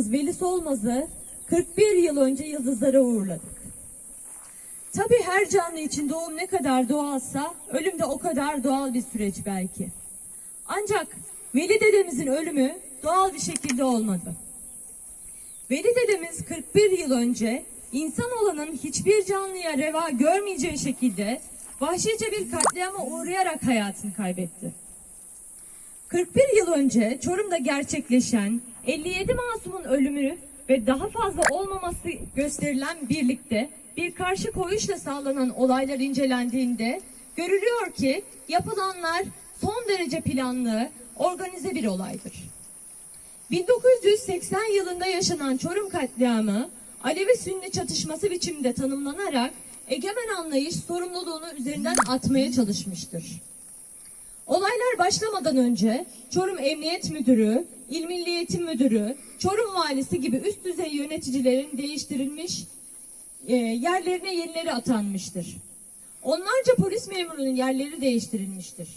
evladımız Veli Solmaz'ı 41 yıl önce yıldızlara uğurladık. Tabii her canlı için doğum ne kadar doğalsa ölüm de o kadar doğal bir süreç belki. Ancak Veli dedemizin ölümü doğal bir şekilde olmadı. Veli dedemiz 41 yıl önce insan olanın hiçbir canlıya reva görmeyeceği şekilde vahşice bir katliama uğrayarak hayatını kaybetti. 41 yıl önce Çorum'da gerçekleşen 57 masumun ölümü ve daha fazla olmaması gösterilen birlikte bir karşı koyuşla sağlanan olaylar incelendiğinde görülüyor ki yapılanlar son derece planlı, organize bir olaydır. 1980 yılında yaşanan Çorum katliamı Alevi Sünni çatışması biçiminde tanımlanarak egemen anlayış sorumluluğunu üzerinden atmaya çalışmıştır. Olaylar başlamadan önce Çorum Emniyet Müdürü, İl Milli Eğitim Müdürü, Çorum Valisi gibi üst düzey yöneticilerin değiştirilmiş e, yerlerine yenileri atanmıştır. Onlarca polis memurunun yerleri değiştirilmiştir.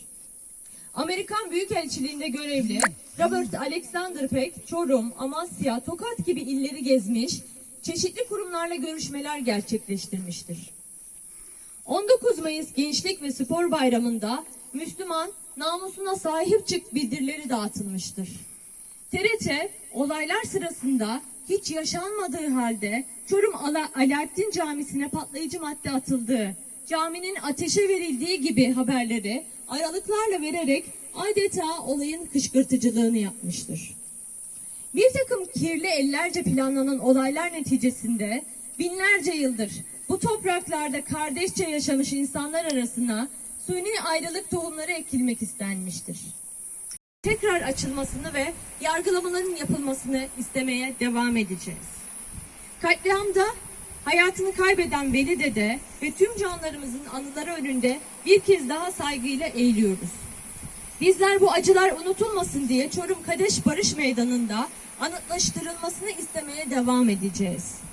Amerikan Büyükelçiliğinde görevli Robert Alexander Peck, Çorum, Amasya, Tokat gibi illeri gezmiş, çeşitli kurumlarla görüşmeler gerçekleştirmiştir. 19 Mayıs Gençlik ve Spor Bayramı'nda Müslüman namusuna sahip çık bildirileri dağıtılmıştır. TRT olaylar sırasında hiç yaşanmadığı halde Çorum Ala- Alaaddin Camisi'ne patlayıcı madde atıldığı, caminin ateşe verildiği gibi haberleri aralıklarla vererek adeta olayın kışkırtıcılığını yapmıştır. Bir takım kirli ellerce planlanan olaylar neticesinde binlerce yıldır bu topraklarda kardeşçe yaşamış insanlar arasına suni ayrılık tohumları ekilmek istenmiştir. Tekrar açılmasını ve yargılamaların yapılmasını istemeye devam edeceğiz. Katliamda hayatını kaybeden Veli Dede ve tüm canlarımızın anıları önünde bir kez daha saygıyla eğiliyoruz. Bizler bu acılar unutulmasın diye Çorum Kadeş Barış Meydanı'nda anıtlaştırılmasını istemeye devam edeceğiz.